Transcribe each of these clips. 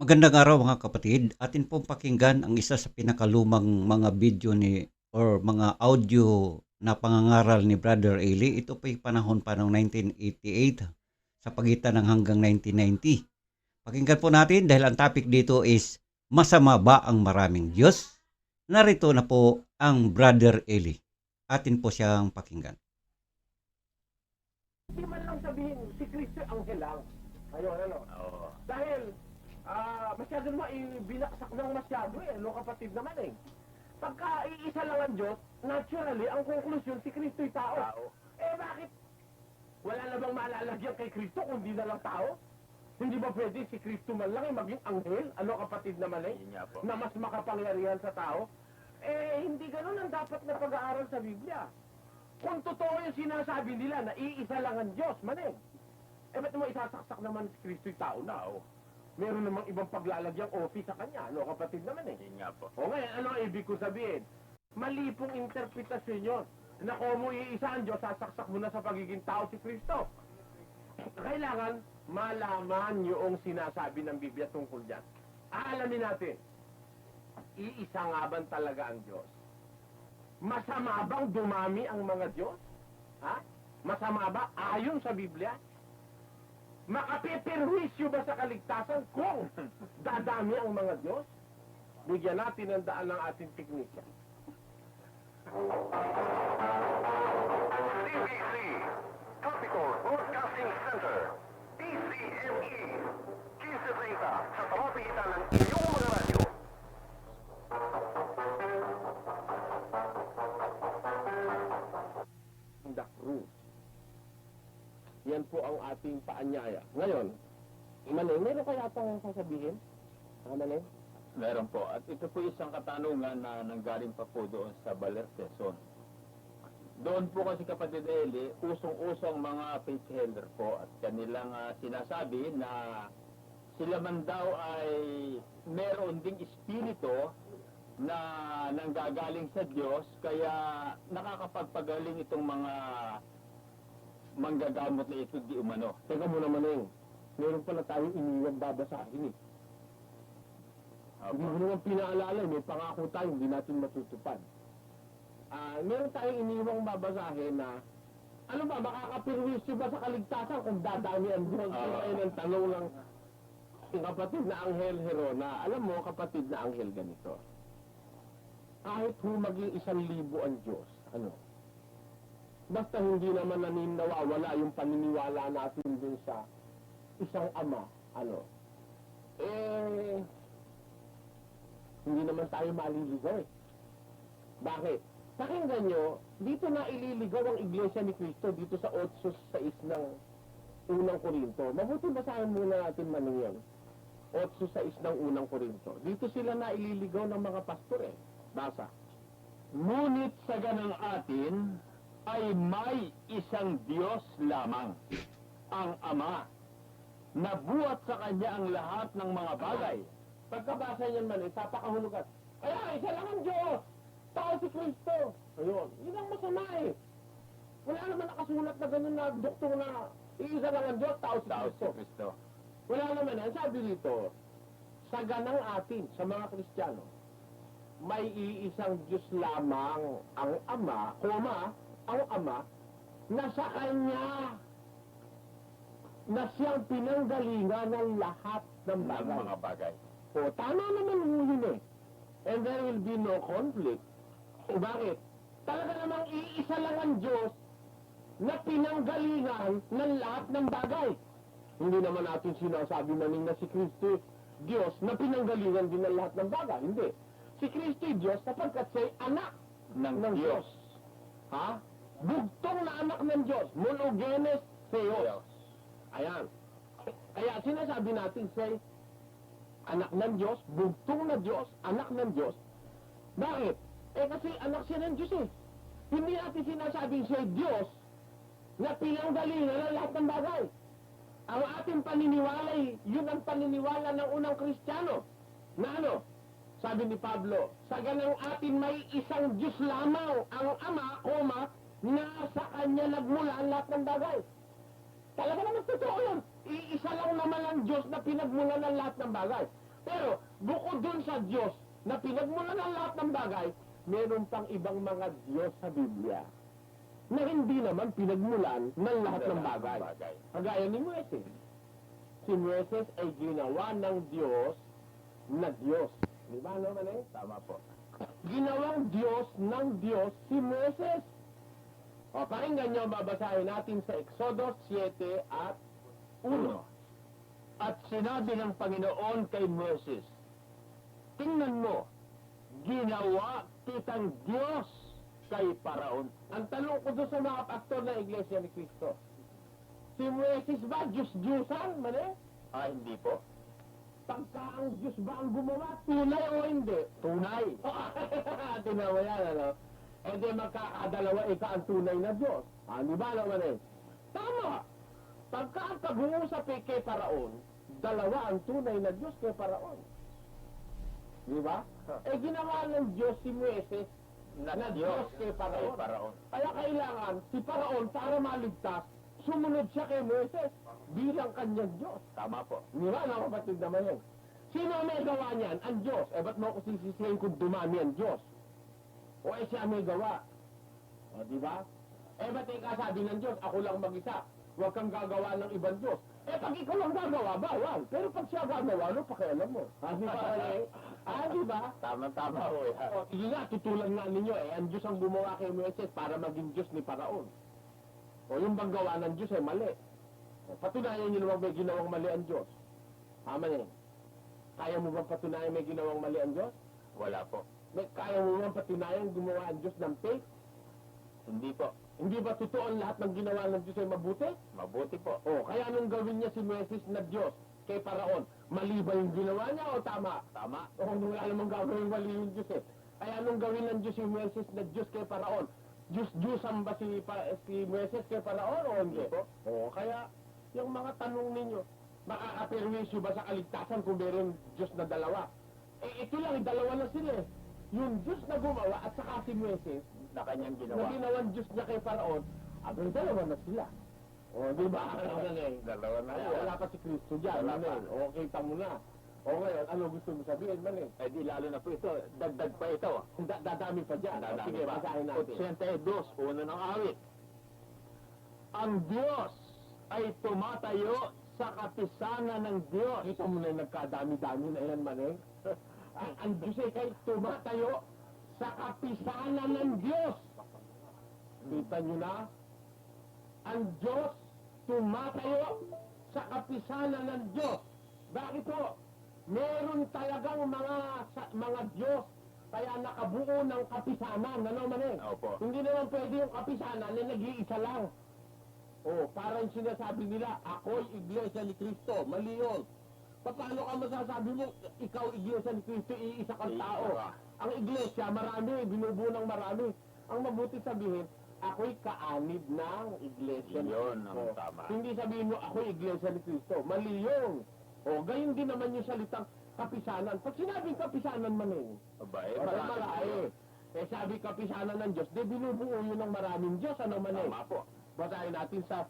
Magandang araw mga kapatid. Atin pong pakinggan ang isa sa pinakalumang mga video ni or mga audio na pangangaral ni Brother Eli. Ito po'y panahon pa noong 1988 sa pagitan ng hanggang 1990. Pakinggan po natin dahil ang topic dito is Masama ba ang maraming Diyos? Narito na po ang Brother Eli. Atin po siyang pakinggan. Hindi man lang sabihin, si Kristo ang lang. Ayun, ano? Oo. Dahil, ah, masyado naman ibinaksak ng masyado eh. Ano kapatid naman eh. Pagka iisa lang ang Diyos, naturally, ang konklusyon, si Kristo'y tao. Tao. Eh bakit? Wala na bang malalagyan kay Kristo kung di na lang tao? Hindi ba pwede si Kristo man lang eh, maging anghel? Ano kapatid naman eh? Yun nga po. na mas makapangyarihan sa tao, eh, hindi ganun ang dapat na pag-aaral sa Biblia. Kung totoo yung sinasabi nila na iisa lang ang Diyos, maning. Eh, ba't mo isasaksak naman si Kristo'y tao na? Tao. Meron namang ibang paglalagyang office sa kanya. Ano, kapatid naman eh. Yun nga po. O ngayon, ano ang ibig ko sabihin? Mali pong interpretasyon yun. Na kung mo iisa ang Diyos, sasaksak mo na sa pagiging tao si Kristo. Kailangan malaman yung sinasabi ng Biblia tungkol dyan. Aalamin natin, iisa nga ba talaga ang Diyos? Masama bang dumami ang mga Diyos? Ha? Masama ba ayon sa Biblia? Makapiperwisyo ba sa kaligtasan kung dadami ang mga Diyos? Bigyan natin ang daan ng ating teknika. CBC, Tropical Broadcasting Center, TCME, 1530 sa pamamagitan ng inyong Yan po ang ating paanyaya. Ngayon, Imanay, meron kaya pang sasabihin? Imanay? Meron po. At ito po isang katanungan na nanggaling pa po doon sa Baler Quezon. Doon po kasi kapatid Eli, usong-usong mga faith healer po at kanilang ah, sinasabi na sila man daw ay meron ding espiritu na nanggagaling sa Diyos kaya nakakapagpagaling itong mga manggagamot na ito di umano. Teka mo naman eh. Meron pala tayong iniwag babasahin eh. Hindi mo naman pinaalala, may pangako tayo, hindi natin matutupad. Ah, meron tayong iniwang babasahin na ano ba, makakapirwisyo ba sa kaligtasan kung dadami ang Diyos? Ah. Uh, ang tanong ng ng kapatid na Anghel Herona. Alam mo, kapatid na Anghel ganito. Kahit ho maging isang libo ang Diyos, ano, basta hindi naman nanin nawawala yung paniniwala natin dun sa isang ama, ano, eh, hindi naman tayo maliligaw eh. Bakit? Pakinggan nyo, dito na ililigaw ang Iglesia ni Cristo dito sa 8.6 ng unang Korinto. Mabuti basahin muna natin man yun. 8.6 ng unang Korinto. Dito sila na ililigaw ng mga pastor eh. Basa. Ngunit sa ganang atin ay may isang Diyos lamang, ang Ama, na buhat sa Kanya ang lahat ng mga bagay. Pagkabasa niyan man eh, tapakahulugan. Kaya isa lang ang Diyos! Tao si Kristo! Ayun, yun ang masama eh. Wala naman nakasulat na ganun na doktor na iisa lang ang Diyos, tao si Tao si Kristo. Kristo. Wala naman yan. Sabi dito, sa ganang atin, sa mga Kristiyano, may iisang Diyos lamang ang Ama, koma, ang Ama, na sa Kanya na siyang pinanggalingan ng lahat ng Ng bagay. mga bagay. O, tama naman ho yun eh. And there will be no conflict. O, bakit? Talaga namang iisa lang ang Diyos na pinanggalingan ng lahat ng bagay. Hindi naman natin sinasabi maning na si Kristo Diyos na pinanggalingan din ng lahat ng bagay. Hindi. Si Kristo Diyos sapagkat siya'y anak Ng, ng Diyos. Diyos. Ha? Bugtong na anak ng Diyos. Monogenes Theos. Ayan. Kaya sinasabi natin siya'y anak ng Diyos, bugtong na Diyos, anak ng Diyos. Bakit? Eh kasi anak siya ng Diyos eh. Hindi natin sinasabing siya'y Diyos na pinanggalingan ng lahat ng bagay. Ang ating paniniwala, yun ang paniniwala ng unang Kristiyano. Na ano? Sabi ni Pablo, sa ganang atin may isang Diyos lamang, ang Ama, koma, na sa Kanya nagmula ang lahat ng bagay. Talaga naman totoo yun. Iisa lang naman ang Diyos na pinagmula ng lahat ng bagay. Pero, bukod dun sa Diyos na pinagmulan ng lahat ng bagay, meron pang ibang mga Diyos sa Biblia na hindi naman pinagmulan ng lahat ng bagay. Kagaya ni Moises. Si Moises ay ginawa ng Diyos na Diyos. Di ba naman eh? Tama po. Ginawang Diyos ng Diyos si Moises. O, pakinggan nyo, babasahin natin sa Exodus 7 at 1. At sinabi ng Panginoon kay Moses, Tingnan mo, ginawa kitang Diyos kay Paraon. Ang tanong ko doon sa mga pastor ng Iglesia ni Cristo, si Moises ba Diyos-Diyosan, mali? Ah, hindi po. Pagka ang Diyos ba ang gumawa, tunay o hindi? Tunay. Tinawa yan, ano? E di magkakadalawa ika ang tunay na Diyos. Di ba naman eh? Tama! Pagka ang pag-uusap eh kay Paraon, dalawa ang tunay na Diyos kay Paraon. Di ba? Eh ginawa ng Diyos si Moises Na, na Diyos Diyos kay Paraon. Paraon. Kaya kailangan si Paraon para maligtas, sumunod siya kay Moises bilang kanyang Diyos. Tama po. Di ba, mga kapatid naman yun? Sino may gawa niyan? Ang Diyos. Eh, ba't mo ako sisisihin kung dumami ang Diyos? O eh, siya may gawa. O, di ba? Eh, ba't ikaw sabi ng Diyos, ako lang mag-isa. Huwag kang gagawa ng ibang Diyos. Eh, pag ikaw lang gagawa, bawal. Pero pag siya gagawa, ano pakialam mo? Ha, di ba? eh? Ah, di ba? Tama-tama po yan. O, sige nga, tutulan nga ninyo eh. Ang Diyos ang gumawa kay Moises para maging Diyos ni Paraon. O yung bang gawa ng Diyos ay mali. O, patunayan niyo naman may ginawang mali ang Diyos. Tama niya. Kaya mo bang patunayan may ginawang mali ang Diyos? Wala po. May, kaya mo bang patunayan gumawa ang Diyos ng fake? Hindi po. Hindi ba totoo ang lahat ng ginawa ng Diyos ay mabuti? Mabuti po. O, kaya nung gawin niya si Moises na Diyos kay Paraon, mali ba yung ginawa niya o tama? Tama. O kung wala namang gagawin mali yung Diyos eh. Kaya nung gawin ng Diyos si Moises na Diyos kay Paraon, Diyos-Diyosan ba si, pa, si Moises kay Paraon o hindi? Hindi po. O kaya, yung mga tanong ninyo, makakaperwisyo ba sa kaligtasan kung meron Diyos na dalawa? Eh, ito lang, dalawa na sila eh. Yung Diyos na gumawa at saka si Moises, Na kanyang na ginawa. ginawang Diyos niya kay Paraon, abay dalawa na sila. O, di ba? Ano na eh. Dalawa na Kaya wala pa si Kristo dyan. Wala Wala pa. O, kita mo na. O ngayon, ano gusto mo sabihin man eh? Eh di lalo na po ito. Dagdag pa ito. Da- dadami pa dyan. O, Dadami sige, pa. basahin natin. 82, uno ng awit. Ang Diyos ay tumatayo sa kapisanan ng Diyos. Kita mo na yung nagkadami-dami na yan man eh. Ang, ang Diyos ay tumatayo sa kapisanan ng Diyos. Kita nyo na? Ang Diyos tumatayo sa kapisanan ng Diyos. Bakit po? Meron talagang mga sa- mga Diyos kaya nakabuo ng kapisanan. Ano man eh? Opo. Hindi naman pwede yung kapisanan na nag-iisa lang. Oh, parang sinasabi nila, ako'y iglesia ni Kristo. Mali yun. Pa- Paano ka masasabi mo, ikaw iglesia ni Kristo, iisa kang tao. Ang iglesia, marami, binubuo ng marami. Ang mabuti sabihin, ako'y kaanib ng iglesia ni Yun ang Kristo. tama. Hindi sabihin mo, ako'y iglesia ni Kristo. Mali yun. O, gayon din naman yung salitang kapisanan. Pag sinabing kapisanan man eh, Aba, eh, eh, marami marami. Eh, sabi kapisanan ng Diyos, di binubuo yun ng maraming Diyos, ano man eh. Tama po. Basahin natin sa,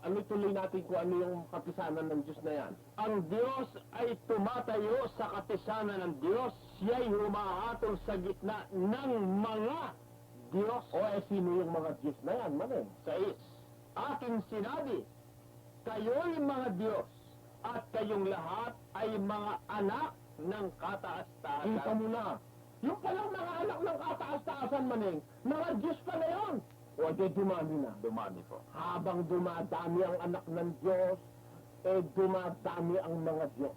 ano tuloy natin kung ano yung kapisanan ng Diyos na yan. Ang Diyos ay tumatayo sa kapisanan ng Diyos. Siya'y humahatol sa gitna ng mga Diyos. O eh, sino yung mga Diyos na yan, man eh. Sais, aking sinabi, kayo'y mga Diyos at kayong lahat ay mga anak ng Kita kataas-taasan. mo na. Yung palang mga anak ng kataas-taasan maning, mga Diyos pa na yun. O di dumami na. Dumami po. Habang dumadami ang anak ng Diyos, eh dumadami ang mga Diyos.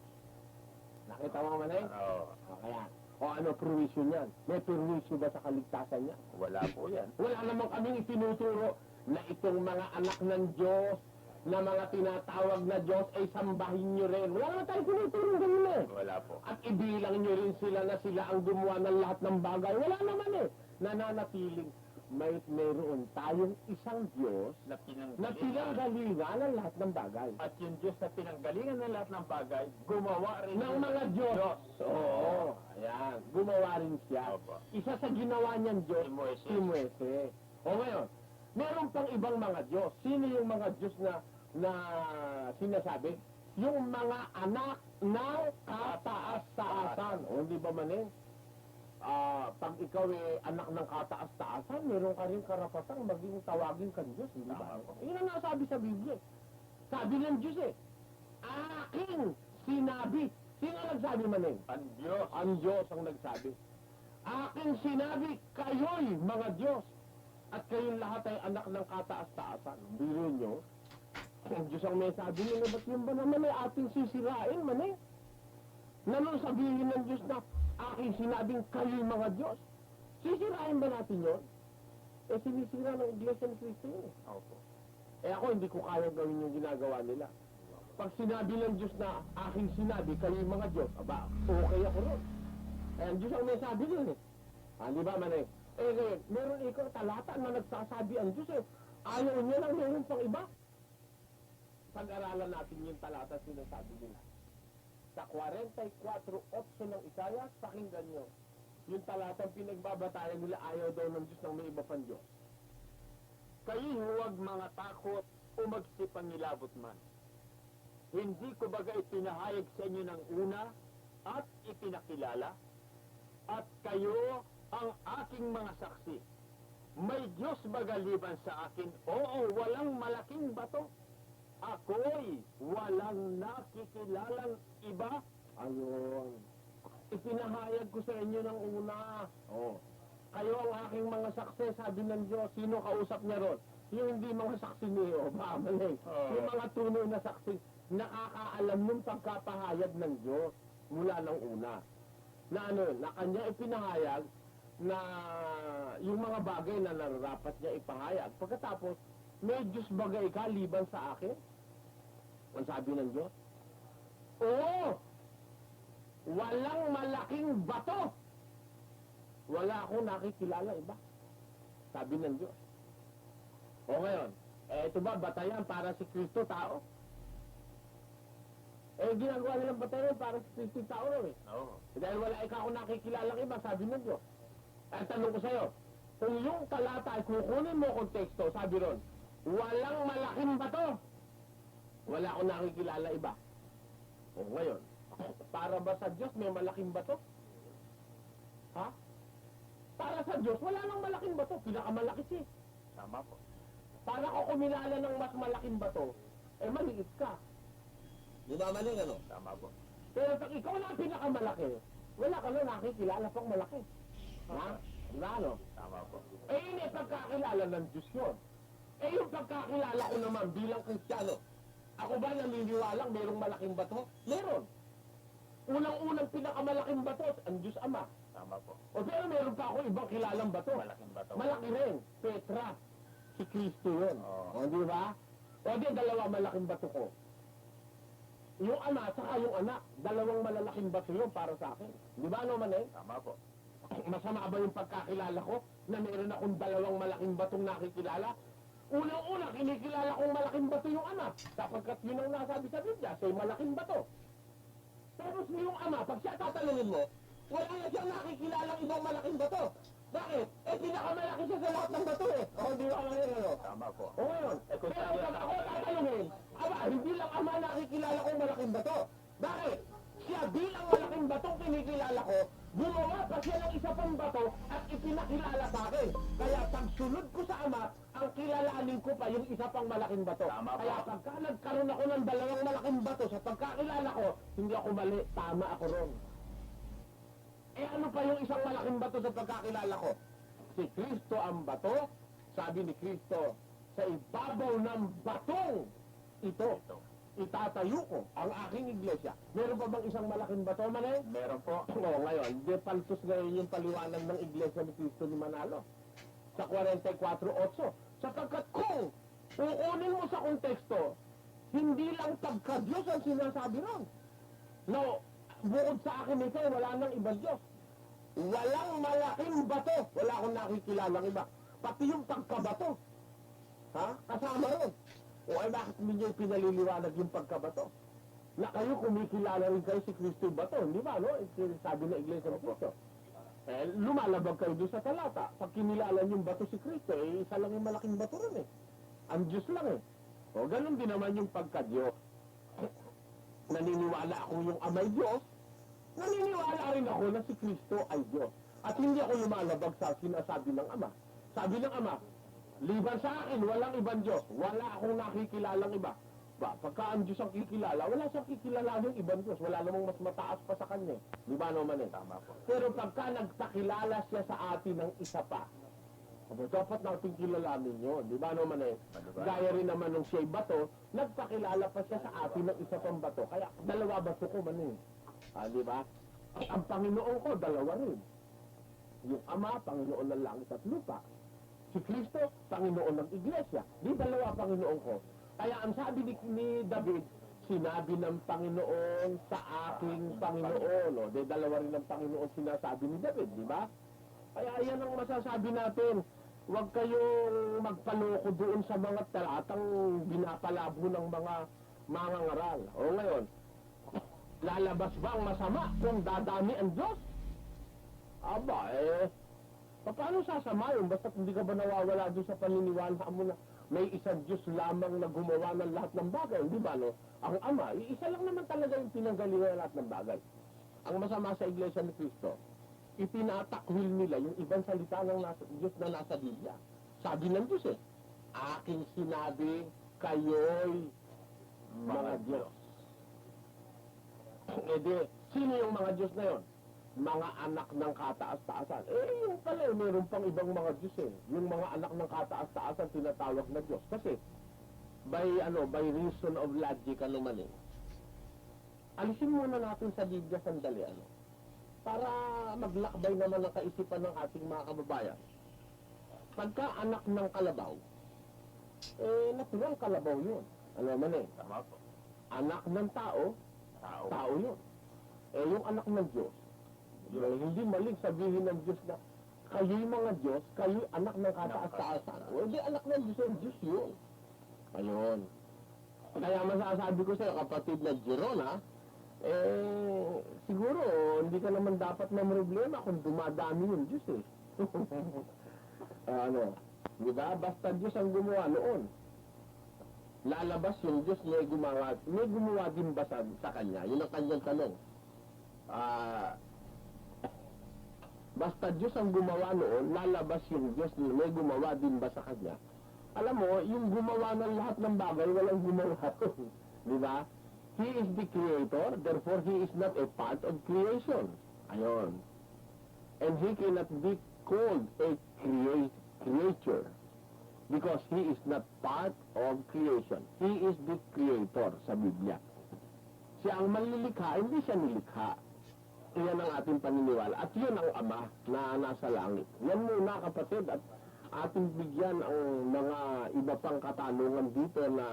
Nakita mo man eh? Oo, O kaya, o ano perwisyo niyan? May perwisyo ba sa kaligtasan niya? wala po yan. Wala namang kaming itinuturo na itong mga anak ng Diyos, na mga tinatawag na Diyos, ay sambahin nyo rin. Wala naman tayong tinuturo ganun eh. Wala po. At ibilang nyo rin sila na sila ang gumawa ng lahat ng bagay. Wala naman eh. Nananatiling may mayroon tayong isang Diyos Na na pinanggalingan. ng lahat ng bagay. At yung Diyos na pinanggalingan ng lahat ng bagay, gumawa rin ng mga Diyos. Oo, ayan. Gumawa rin siya. Opo. Isa sa ginawa niyang Diyos, Si Moises. si Moises. O ngayon, meron pang ibang mga Diyos. Sino yung mga Diyos na na sinasabi? Yung mga anak ng kataas Hindi ba manin? Ah, pag ikaw eh, anak ng kataas-taasan, meron ka rin karapatang maging tawagin kang Diyos, hindi ba? Yun ang nasabi sa Biblia. Sabi ng Diyos eh, aking sinabi. Sino ang nagsabi manin? Ang Diyos. Ang Diyos ang nagsabi. Aking sinabi, kayo'y mga Diyos. At kayong lahat ay anak ng kataas-taasan. Biro nyo, ang Diyos ang may sabi nyo, ba't yun ba naman ay ating sisirain, man eh? Nanon sabihin ng Diyos na aking sinabing kayo'y mga Diyos. Sisirain ba natin yun? Eh, sinisira ng Iglesia ni Cristo yun eh. Opo. Eh ako, hindi ko kaya gawin yung ginagawa nila. Pag sinabi ng Diyos na aking sinabi, kayo mga Diyos, aba, okay ako ron. Eh, ang Diyos ang may sabi nun eh. Ah, di ba, manay? Eh, ngayon, meron ikaw talata na nagsasabi ang Diyos eh. Ayaw niya lang meron pang iba. Pag-aralan natin yung talata sinasabi nila. Sa 44.8 ng Isaiah, pakinggan nyo. Yung talatang pinagbabatayan nila, ayaw daw ng Diyos ng may iba pang Diyos. Kayo'y huwag mga takot o magsipang nilabot man. Hindi ko baga ipinahayag sa inyo ng una at ipinakilala at kayo ang aking mga saksi. May Diyos baga liban sa akin? Oo, walang malaking bato. Ako'y walang nakikilalang iba. Ayun. Ipinahayag ko sa inyo ng una. Oh. Kayo ang aking mga saksi, sabi ng Diyos. Sino kausap niya ron? Yung hindi mga saksi niyo, ba, maling. Oo. Yung mga tunay na saksi, nakakaalam ng pagkapahayag ng Diyos mula ng una. Na ano, na kanya ipinahayag na yung mga bagay na nararapat niya ipahayag. Pagkatapos, may Diyos bagay ka liban sa akin? Ang sabi ng Diyos? Oo! Walang malaking bato! Wala akong nakikilala iba. Sabi ng Diyos. O ngayon, eh ito ba batayan para si Kristo tao? Eh ginagawa nilang batayan para si Kristo tao raw eh. Oo. Eh, Dahil wala ikaw akong nakikilalang iba, sabi ng Diyos. At tanong ko sa'yo, kung yung talata ay kukunin mo konteksto, sabi ron, walang malaking bato. Wala akong nakikilala iba. O ngayon, para ba sa Diyos may malaking bato? Ha? Para sa Diyos, wala nang malaking bato. Pinakamalaki siya. Tama po. Para ko kumilala ng mas malaking bato, eh maliit ka. Di ba mali ano? Tama po. Pero pag ikaw na ang pinakamalaki, wala ka na nakikilala pang malaki. Ha? Diba ano? Tama po. Eh yun eh, pagkakilala ng Diyos yun. Eh yung pagkakilala ko naman bilang Kristiyano, ako ba naniniwalang merong malaking bato? Meron. Unang-unang pinakamalaking bato, ang Diyos Ama. Tama po. O pero meron pa ako ibang kilalang bato. Malaking bato. Malaki rin. Petra. Si Kristo yun. Oo. O di ba? O di dalawa malaking bato ko. Yung ama saka yung anak, dalawang malalaking bato yun para sa akin. Di ba ano man eh? Tama po. Masama ba yung pagkakilala ko na meron akong dalawang malaking batong nakikilala? Unang-una, kinikilala kong malaking bato yung ama. Sapagkat yun ang nasabi sa Biblia, siya'y malaking bato. Pero si yung ama, pag siya tatanungin mo, wala na siyang nakikilalang ibang malaking bato. Bakit? Eh, pinakamalaki siya sa lahat ng bato eh. O, di ba kami ano? Tama po. O ngayon, Eh, kung pero pag ako tatanungin, aba, hindi lang ama nakikilala kong malaking bato. Bakit? Siya bilang malaking batong kinikilala ko, gumawa pa siya ng isa pang bato at ipinakilala sa akin. Kaya pagsunod ko sa ama, kilalanin ko pa yung isa pang malaking bato. Tama po. Kaya pagka nagkaroon ako ng dalawang malaking bato sa pagkakilala ko, hindi ako mali, tama ako ron. Eh ano pa yung isang malaking bato sa pagkakilala ko? Si Kristo ang bato, sabi ni Kristo, sa ibabaw ng batong ito, itatayo ko ang aking iglesia. Meron pa bang isang malaking bato, Manay? Meron po. Oo, ngayon, de paltos ngayon yung paliwanag ng iglesia ni Kristo ni Manalo. Sa 44.8. Sapagkat kung kukunin mo sa konteksto, hindi lang pagka-Diyos ang sinasabi ron. No, bukod sa akin ito, wala nang ibang Diyos. Walang malaking bato. Wala akong nakikilalang iba. Pati yung pagkabato. Ha? Kasama ron. O ay bakit ninyo pinaliliwanag yung pagkabato? Na kayo kumikilala rin kayo si Kristo yung bato. Hindi ba, no? Sabi ng Iglesia ng Kristo. Eh, lumalabag kayo doon sa talata. Pag kinilala niyo yung bato si Kristo, eh, isa lang yung malaking bato rin eh. Ang Diyos lang eh. O, ganun din naman yung pagka-Diyos. Naniniwala ako yung amay Diyos, Naniniwala rin ako na si Kristo ay Diyos. At hindi ako lumalabag sa sinasabi ng Ama. Sabi ng Ama, liban sa akin, walang ibang Diyos. Wala akong nakikilalang iba. Ba, pagka ang Diyos ang kikilala, wala siyang kikilalaning ibang Diyos. Wala namang mas mataas pa sa kanya. Di ba naman eh? Tama po. Pero pagka nagpakilala siya sa atin ng isa pa, Aba, dapat natin kilalanin yun. Di ba naman eh? Gaya rin naman nung siya'y bato, nagpakilala pa siya sa atin ng isa pang bato. Kaya dalawa bato ko man eh. Ah, di ba? At ang Panginoon ko, dalawa rin. Yung Ama, Panginoon ng langit at lupa. Si Kristo, Panginoon ng Iglesia. Di dalawa Panginoon ko. Kaya ang sabi ni, ni David, sinabi ng Panginoon sa aking Panginoon. O, di dalawa rin ng Panginoon sinasabi ni David, di ba? Kaya yan ang masasabi natin. Huwag kayong magpaloko doon sa mga talatang binapalabo ng mga mangangaral. O ngayon, lalabas ba ang masama kung dadami ang Diyos? Aba, eh, paano sasama yun? Basta hindi ka ba nawawala doon sa paniniwala mo na may isang Diyos lamang na gumawa ng lahat ng bagay, di ba no? Ang Ama, isa lang naman talaga yung pinanggalingan ng lahat ng bagay. Ang masama sa Iglesia ni Cristo, itinatakwil nila yung ibang salita ng nasa, Diyos na nasa Biblia. Sabi ng Diyos eh, aking sinabi, kayo'y mga Diyos. E di, sino yung mga Diyos na yon? Mga anak ng kataas-taasan. Eh, yung pala, meron pang ibang mga Diyos eh. Yung mga anak ng kataas-taasan tinatawag na Diyos. Kasi, by, ano, by reason of logic, ano man eh. Alisin muna natin sa Biblia sandali, ano para maglakbay naman ang kaisipan ng ating mga kababayan. Pagka anak ng kalabaw, eh, natural kalabaw yun. Ano man eh, Tama po. anak ng tao, Tao. tao yun. Eh, yung anak ng Diyos, eh, hindi maling sabihin ng Diyos na kayo'y mga Diyos, kayo'y anak ng kataas-taasan. O, hindi anak ng Diyos, yung Diyos yun. Ayun. Kaya masasabi ko sa'yo, kapatid na Girona, eh, siguro, hindi ka naman dapat na problema kung dumadami yung Diyos eh. Ah, ano, di ba? Basta Diyos ang gumawa noon. Lalabas yung Diyos, may gumawa, may gumawa din ba sa, sa Kanya? Yun ang kanyang tanong. Ah, basta Diyos ang gumawa noon, lalabas yung Diyos, may gumawa din ba sa Kanya? Alam mo, yung gumawa ng lahat ng bagay, walang gumawa. di ba? He is the creator, therefore he is not a part of creation. Ayon. And he cannot be called a create, creature because he is not part of creation. He is the creator sa Biblia. Siya ang manlilikha, hindi siya nilikha. Iyan ang ating paniniwala. At yun ang Ama na nasa langit. Yan muna kapatid at ating bigyan ang mga iba pang katanungan dito na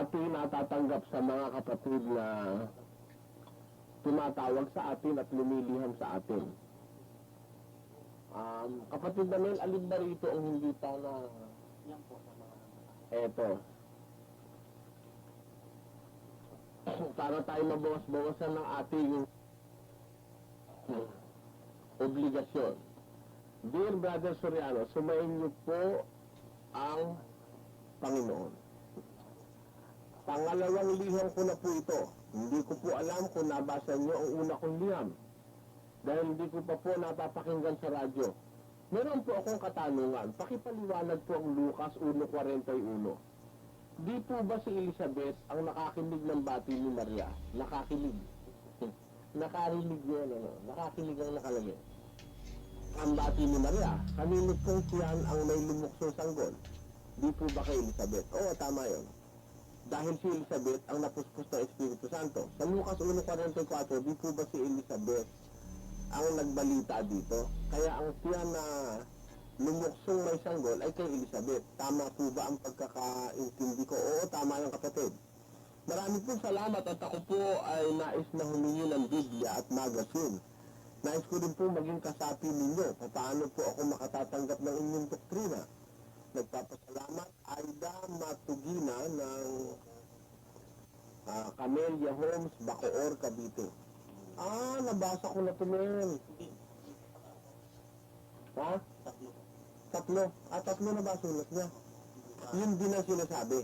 ating natatanggap sa mga kapatid na tumatawag sa atin at lumiliham sa atin. Um, kapatid Daniel, alin ba rito ang hindi pa na... Eto. Para tayo mabawas-bawasan ng ating obligasyon. Dear Brother Soriano, sumayin niyo po ang Panginoon. Pangalawang liham ko na po ito. Hindi ko po alam kung nabasa niyo ang una kong liham. Dahil hindi ko pa po napapakinggan sa radyo. Meron po akong katanungan. Pakipaliwanag po ang Lucas 1.41. Di po ba si Elizabeth ang nakakinig ng bati ni Maria? Nakakinig. Nakarinig yun, ano? Nakakinig ang nakalagay. Ang bati ni Maria, kanino pong siyan ang may lumuksong sanggol? Di po ba kay Elizabeth? Oo, tama yun dahil si Elizabeth ang napuspos ng Espiritu Santo. Sa Lucas 1.44, di po ba si Elizabeth ang nagbalita dito? Kaya ang siya na lumuksong may sanggol ay kay Elizabeth. Tama po ba ang pagkakaintindi ko? Oo, tama yung kapatid. Marami po salamat at ako po ay nais na humingi ng Biblia at magazine. Nais ko din po maging kasapi ninyo. Paano po ako makatatanggap ng inyong doktrina? Nagpapasalamat Aida Matugina ng ah, Camellia Homes, Bacoor, Cavite. Ah, nabasa ko na ito. Ha? Tatlo. Tatlo. Ah, tatlo na ba sulat niya? Yun din ang sinasabi.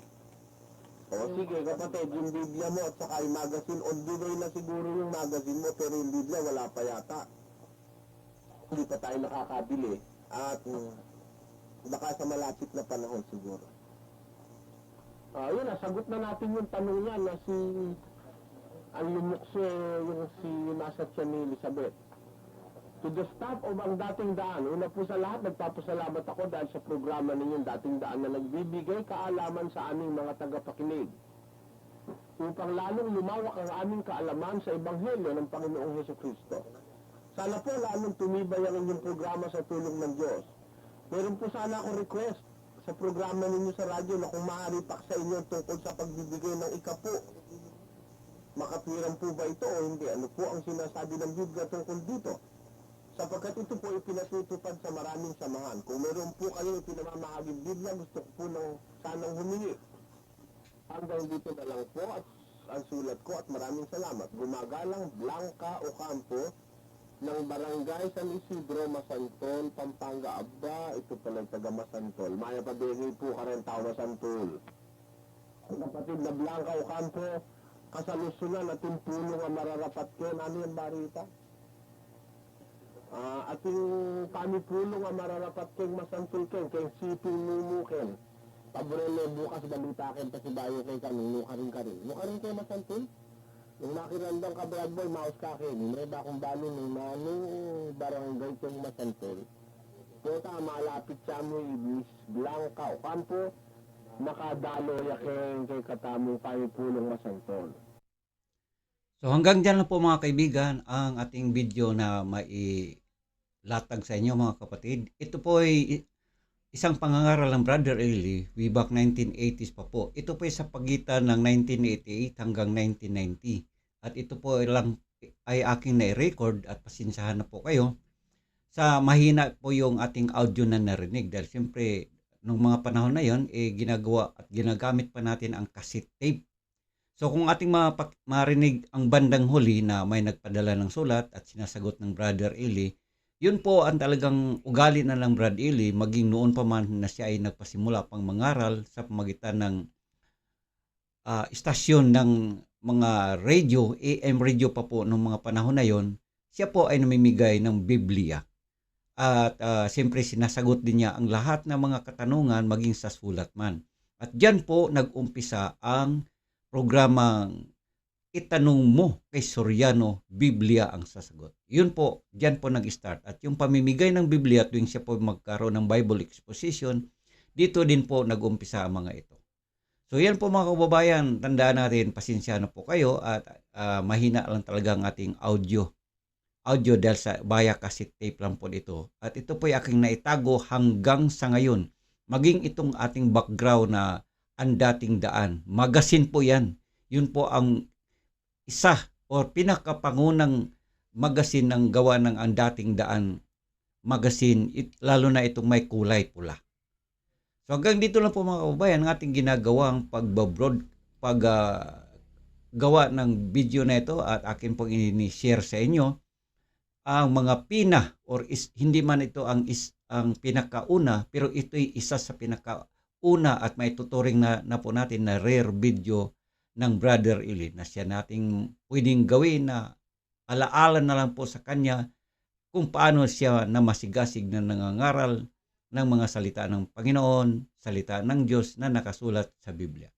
O sige kapatid, yung Biblia mo at saka yung magazine, on the way na siguro yung magazine mo, pero yung Biblia wala pa yata. Hindi pa tayo nakakabili. At mm, baka sa malapit na panahon siguro. Ah, yun, nasagot na natin yung tanong niya na si ang lumukso yung si nasa tiyan ni Elizabeth. To the staff of ang dating daan, una po sa lahat, nagpapasalamat ako dahil sa programa ninyong dating daan na nagbibigay kaalaman sa aming mga tagapakinig upang lalong lumawak ang aming kaalaman sa Ebanghelyo ng Panginoong Heso Kristo. Sana po lalong tumibay ang inyong programa sa tulong ng Diyos. Meron po sana ako request sa programa ninyo sa radyo na kung maaari pa sa inyo tungkol sa pagbibigay ng ikapo. Makatwiran po ba ito o hindi? Ano po ang sinasabi ng Biblia tungkol dito? Sapagkat ito po ipinatutupad sa maraming samahan. Kung meron po kayong pinamamahaging Biblia, gusto ko po ng sanang humingi. Hanggang dito na lang po at ang sulat ko at maraming salamat. Gumagalang Blanca Ocampo ng Barangay San Isidro, Masantol, Pampanga. Aba, ito pala yung taga Masantol. Maya pabehi po ka rin tao Masantol. Ang kapatid na Blanca Ocampo, kasalusunan at puno nga mararapat ko. Ano yung barita? Ah, at yung kami pulo nga mararapat keng Masantol ken, keng siping numuken. Paborelo bukas balita ken pa si Bayo kay kami, nuka rin ka rin. Nuka rin kay Masantol? Yung nakirandang ka Brad Boy, maos ka kin. Yung may bakong balo ng manong barangay keng Masantol. Kota malapit sa mo ibis, Blanca o Campo, nakadalo ya kay kay katamo kami pulong Masantol. So hanggang dyan lang po mga kaibigan ang ating video na mailatag sa inyo mga kapatid. Ito po ay isang pangangaral ng Brother Eli way back 1980s pa po. Ito po ay sa pagitan ng 1988 hanggang 1990. At ito po ay lang ay aking na-record at pasensyahan na po kayo sa mahina po yung ating audio na narinig dahil siyempre nung mga panahon na yon eh ginagawa at ginagamit pa natin ang cassette tape So kung ating marinig ang bandang huli na may nagpadala ng sulat at sinasagot ng Brother Eli, yun po ang talagang ugali na ng Brad Eli maging noon pa man na siya ay nagpasimula pang mangaral sa pamagitan ng ah, istasyon ng mga radio, AM radio pa po noong mga panahon na yon, siya po ay namimigay ng Biblia. At ah, siyempre sinasagot din niya ang lahat ng mga katanungan maging sa sulat man. At diyan po nag-umpisa ang programang itanong mo kay Soriano, Biblia ang sasagot. Yun po, diyan po nag-start. At yung pamimigay ng Biblia tuwing siya po magkaroon ng Bible exposition, dito din po nag-umpisa ang mga ito. So yan po mga kababayan, tandaan natin, pasensya na po kayo at ah, mahina lang talaga ang ating audio. Audio dahil sa baya cassette tape lang po dito. At ito po ay aking naitago hanggang sa ngayon. Maging itong ating background na ang dating daan. Magasin po yan. Yun po ang isa o pinakapangunang magasin ng gawa ng ang dating daan magasin, it, lalo na itong may kulay pula. So hanggang dito lang po mga kababayan ang ating ginagawang pagbabroad, pag ah, gawa ng video na ito at akin pong ini-share sa inyo ang mga pina or is, hindi man ito ang is, ang pinakauna pero ito'y isa sa pinaka una at may tuturing na, na po natin na rare video ng Brother Eli na siya nating pwedeng gawin na alaala na lang po sa kanya kung paano siya na masigasig na nangangaral ng mga salita ng Panginoon, salita ng Diyos na nakasulat sa Biblia.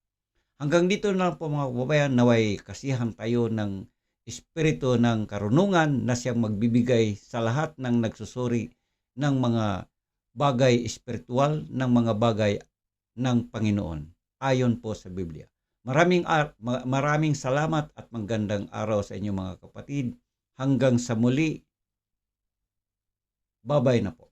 Hanggang dito na lang po mga kababayan, naway kasihan tayo ng espiritu ng karunungan na siyang magbibigay sa lahat ng nagsusuri ng mga bagay espiritual, ng mga bagay ng Panginoon ayon po sa Biblia. Maraming ar- ma- maraming salamat at magandang araw sa inyo mga kapatid. Hanggang sa muli. Babay na po.